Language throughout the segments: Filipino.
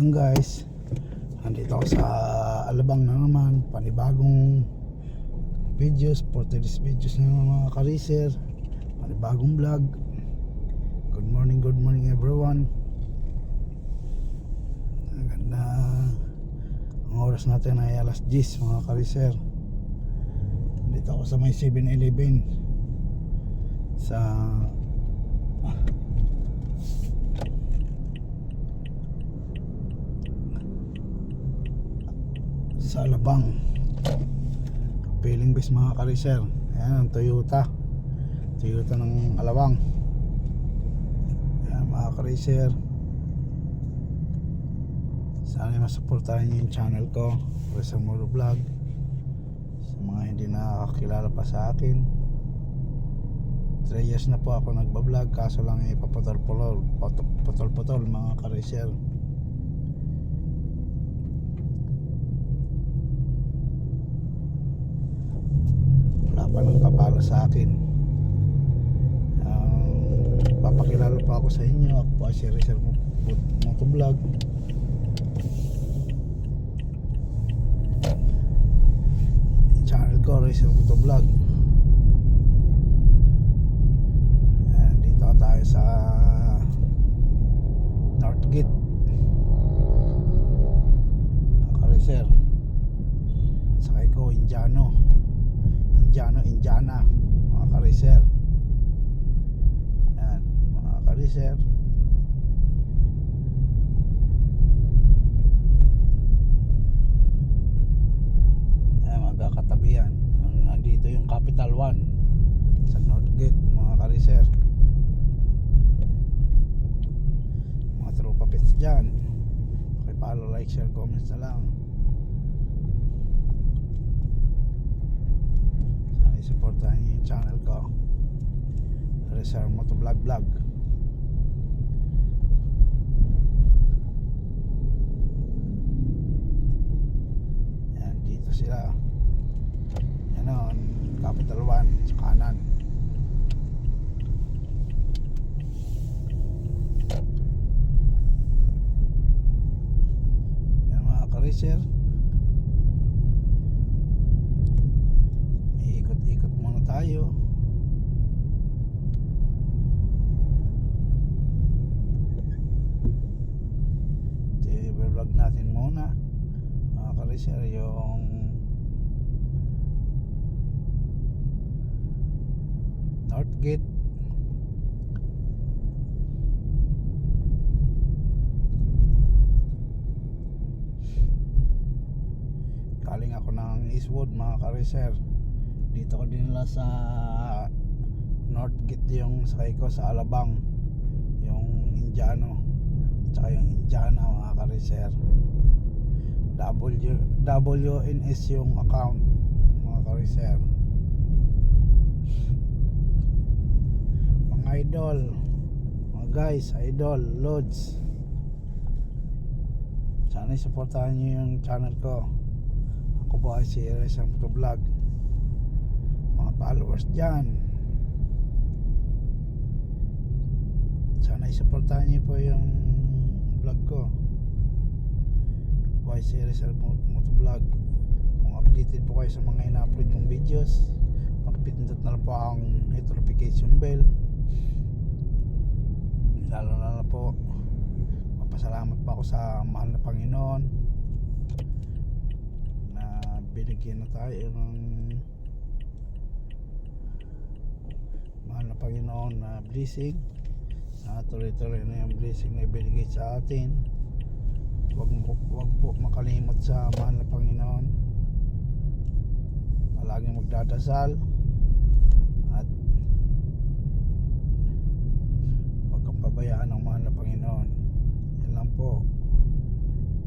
Yan guys, andito ako sa Alabang na naman, panibagong videos, for today's videos na mga kariser, panibagong vlog. Good morning, good morning everyone. Ganda. Ang oras natin ay alas 10 mga kariser. Dito ako sa may 7-Eleven sa sa Alabang. Feeling base mga kariser ayan ang Toyota. Toyota ng Alabang. Ayan mga kariser sana masuportahan nyo yung channel ko Rizal Moro Vlog. Sa mga hindi nakakilala pa sa akin. 3 years na po ako nagbablog kaso lang ipaputol-putol putol-putol mga kariser wala pa nang papalo sa akin. Um, papakilala pa ako sa inyo. Ako po si Rizal Mo- Motovlog. Channel ko Rizal Motovlog mga kariser yan magkakatabihan. Ang nandito yung Capital One sa Northgate mga kariser mga tropa pits dyan. Pakipalo, like, share, comments na lang. Sana isuportahan yung channel ko. Rizal Motovlog Vlog. yan dito sila. Yan o Capital One sa kanan. Yan mga kariser ikot-ikot muna tayo ito yung vlog natin muna mga kariser yung Northgate galing ako ng Eastwood mga kariser dito ko dinala sa Northgate yung sakay ko sa Alabang. Yung Indiano. Tsaka yung Indiana mga kariser W, WNS yung account mga kariser mga idol. Mga guys idol loads sana supportahan nyo yung channel ko. Ako po ay si Rizal Vlog. Mga followers dyan. Sana isuportahan niyo po yung vlog ko. Po ay si Rizal Motovlog. Kung updated po kayo sa mga ina-upload kong videos pakipindot na lang po ang notification bell lalo na po mapasalamat pa ako sa mahal na Panginoon na binigyan na tayo ng mahal na Panginoon na blessing. Na tuloy-tuloy na yung blessing na ibinigay sa atin. Wag, wag po makalimot sa mahal na Panginoon. Palaging magdadasal at pabayaan ng mahal na Panginoon. Yan lang po.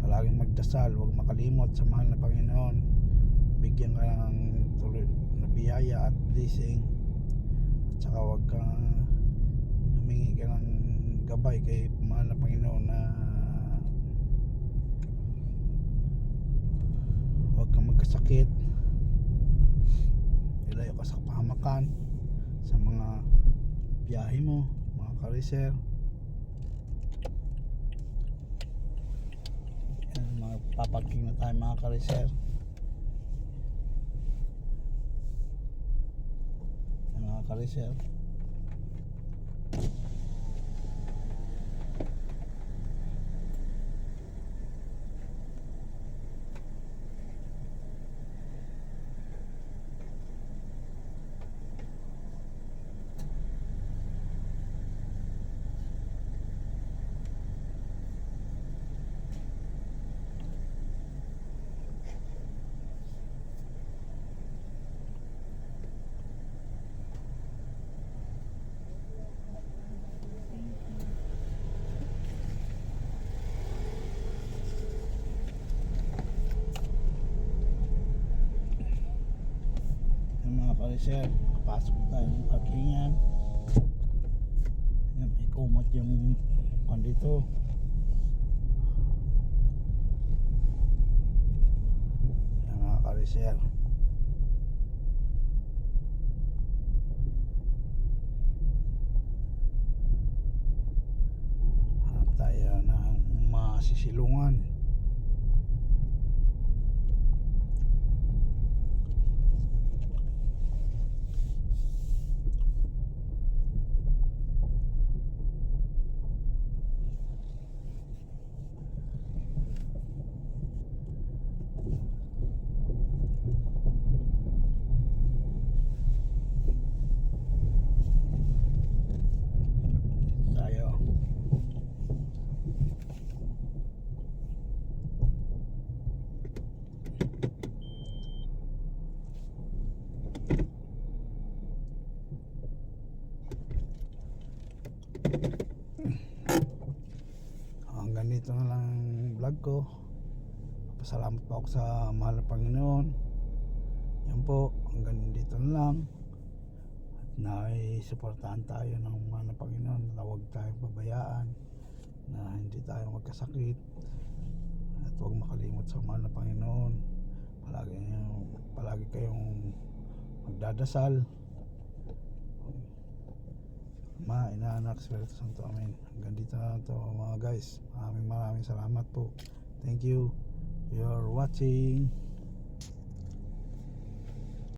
Palaging magdasal wag makalimot sa mahal na Panginoon. Bigyan ka ng tuloy na biyaya at blessing. At saka wag kang humingi ka ng gabay kay mahal na Panginoon na wag kang magkasakit. Ilayo ka sa pahamakan sa mga biyahe mo mga kariser Paparking na tayo mga kariser. Yan, Mga kariser. Kariser. Pasok tayo ng parkingan. Yan, may kumot yung pan dito. Yan mga kariser. Hanap tayo ng masisilungan. tayo. Dito na lang ang vlog ko. Pasalamat po ako sa mahal na Panginoon. Yan po, hanggang dito na lang. Na suportahan tayo ng mga ng Panginoon na huwag tayong pabayaan na hindi tayo magkasakit. At huwag makalimot sa mahal na Panginoon. Palagi, palagi kayong magdadasal. Ma, Ina, Anak, Espiritu Santo, Amen hanggang dito na to mga guys. Maraming maraming salamat po. Thank you. You're watching